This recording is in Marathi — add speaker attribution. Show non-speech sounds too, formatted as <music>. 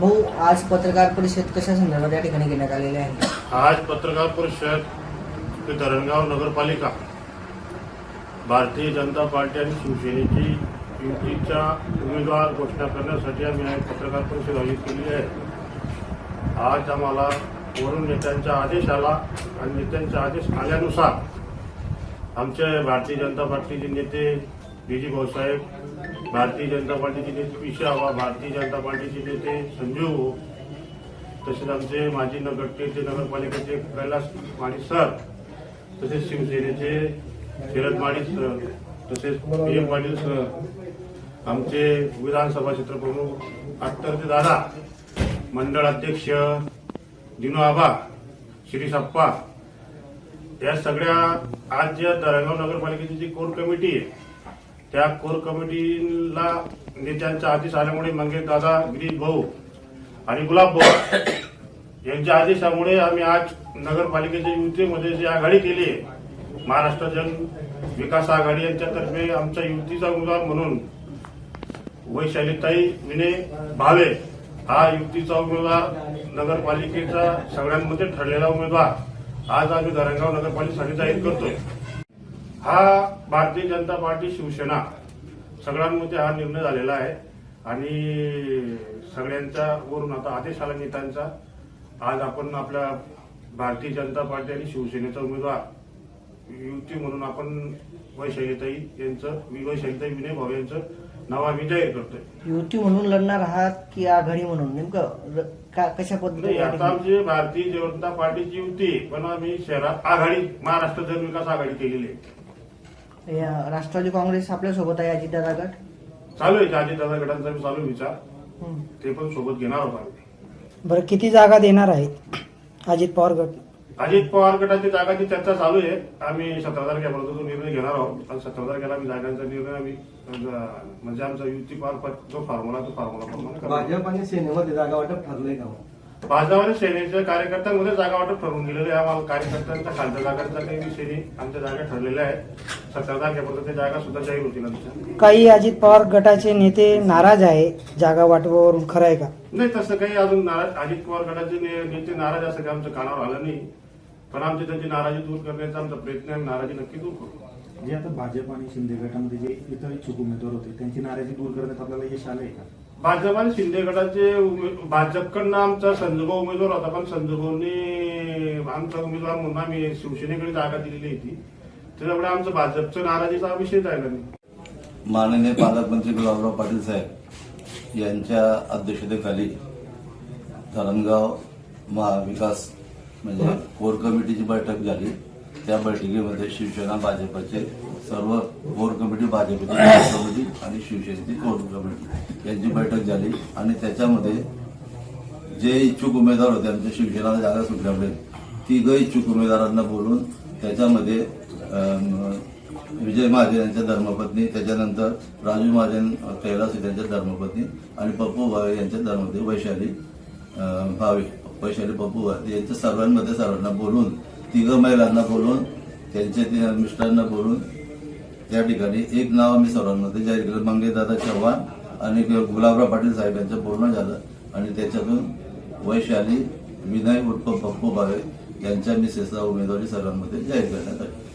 Speaker 1: भाऊ आज पत्रकार परिषद कशा संदर्भात या ठिकाणी घेण्यात आलेले आहे?
Speaker 2: आज पत्रकार परिषद ते धरणगाव नगरपालिका भारतीय जनता पार्टी आणि शिवसेनेची युतीच्या उमेदवार घोषणा करण्यासाठी आम्ही आज पत्रकार परिषद आयोजित केली आहे. आज आम्हाला वरून नेत्यांचा आदेश आला आणि नेत्यांचा आदेश आल्यानुसार आमचे भारतीय जनता पार्टीचे नेते डी जी भाऊसाहेब भारतीय जनता पार्टीचे नेते पिशा आबा भारतीय जनता पार्टीचे नेते संजीव भाऊ, तसेच आमचे माजी नगरचे नगरपालिकेचे कैलास माळी सर तसेच शिवसेनेचे शरद माळी सर तसेच पी एम पाटील सर आमचे विधानसभा क्षेत्रप्रमुख अत्तरचे दादा मंडळ अध्यक्ष दिनू आबा शिरीसप्पा या सगळ्या आज ज्या दरगाव नगरपालिकेची जी कोर कमिटी आहे त्या कोर कमिटीला नेत्यांचा आदेश आल्यामुळे मंगेश दादा गिरीश भाऊ आणि गुलाब भाऊ यांच्या आदेशामुळे आम्ही आज नगरपालिकेच्या युतीमध्ये जी आघाडी केली महाराष्ट्र जन विकास आघाडी यांच्यातर्फे आमच्या युतीचा उमेदवार म्हणून वैशालीताई विनय भावे हा युतीचा उमेदवार नगरपालिकेचा सगळ्यांमध्ये ठरलेला उमेदवार. आज आम्ही धरणगाव नगरपालिकेसाठी जाहीर करतोय. हा भारतीय जनता पार्टी शिवसेना सगळ्यांमध्ये हा निर्णय झालेला आहे. आणि सगळ्यांच्या वरून आता आदेश आला नेत्यांचा. आज आपण आपल्या भारतीय जनता पार्टी आणि शिवसेनेचा उमेदवार युती म्हणून आपण वैशालीताई यांचं वैशालीताई विनय भाऊ यांचं नाव जाहीर करतोय.
Speaker 1: युती म्हणून लढणार आहात की आघाडी म्हणून? नेमकं कशा पद्धतीने या
Speaker 2: आता? आमची भारतीय जनता पार्टीची युती पण आम्ही शहरात आघाडी महाराष्ट्र जनविकास आघाडी केलेली आहे.
Speaker 1: या राष्ट्रवादी काँग्रेस आपल्यासोबत आहे अजितदादा गट
Speaker 2: चालू आहे अजित दादा गटांचा बी चालू आहे विचार
Speaker 1: हं.
Speaker 2: ते पण सोबत घेणार आहोत आम्ही
Speaker 3: बरं किती जागा देणार आहेत अजित पवार गट
Speaker 2: अजित पवार गटाची जागाची चर्चा चालू आहे आम्ही सतरा तारखेपर्यंत तो निर्णय घेणार आहोत आणि सतरा तारखेला आम्ही जागांचा निर्णय आम्ही म्हणजे आमचा युती पार जो फॉर्म्युला तो फॉर्म्युला प्रमाणे करणार.
Speaker 4: भाजप आणि सेनेमध्ये जागा वाटप ठरलंय का मग?
Speaker 2: भाजप आणि सेनेच्या कार्यकर्त्यांमध्ये जागा वाटप ठरवून गेलेले आहे. आम्हाला कार्यकर्त्यांच्या खालच्या जागांचा काही विषय नाही आमच्या जागा ठरलेल्या आहेत. सतरा तारखेपर्यंत त्या जागा सुद्धा जाहीर होतील आमच्या.
Speaker 3: काही अजित पवार गटाचे नेते नाराज आहे जागा वाटपावरून खरं आहे का?
Speaker 2: नाही तसं काही अजून नाराज अजित पवार गटाचे ने- नेते नाराज असं काही आमच्या कानावर आलं नाही. पण आमची त्यांची नाराजी दूर करण्याचा आमचा प्रयत्न आहे नाराजी नक्की दूर करू.
Speaker 5: जे आता भाजप आणि शिंदे गटामध्ये जे इतर इच्छुक उमेदवार होते त्यांची नाराजी दूर करण्यात आपल्याला यश आलंय का?
Speaker 2: भाजप आणि शिंदे गटाचे भाजपकडनं आमचा संजूभाऊ उमेदवार होता पण संजूभाऊनी आमचा उमेदवार म्हणून आम्ही शिवसेनेकडे जागा दिलेली होती. त्याच्यामुळे आमचं भाजपचं नाराजीचा विषय झाला नाही
Speaker 6: माननीय पालकमंत्री गुलाबराव पाटील साहेब यांच्या अध्यक्षतेखाली धरणगाव महाविकास म्हणजे कोर कमिटीची बैठक झाली. त्या बैठकीमध्ये शिवसेना भाजपचे सर्व कोर कमिटी भाजपची <coughs> कमिटी आणि शिवसेनेची कोर कमिटी यांची बैठक झाली. आणि त्याच्यामध्ये जे इच्छुक उमेदवार होते आमच्या शिवसेनाला जागा सुटल्यामुळे तिघ इच्छुक उमेदवारांना बोलून त्याच्यामध्ये विजय महाजन यांच्या धर्मपत्नी त्याच्यानंतर राजू महाजन कैलास त्यांच्या धर्मपत्नी आणि पप्पू भावे यांच्या धर्मपत्नी वैशाली भावे वैशाली पप्पू भावे यांच्या सर्वांमध्ये सर्वांना बोलून तिघ महिलांना बोलून त्यांच्या ति- मिस्टरांना बोलून त्या ठिकाणी एक नाव आम्ही सर्वांमध्ये जाहीर केलं. मंगेदादा चव्हाण आणि गुलाबराव पाटील साहेब यांचं पूर्ण झालं. आणि त्याच्यातून वैशाली विनय उर्फ पप्पू भावे यांच्या मिसेसला उमेदवारी सर्वांमध्ये जाहीर करण्यात आली.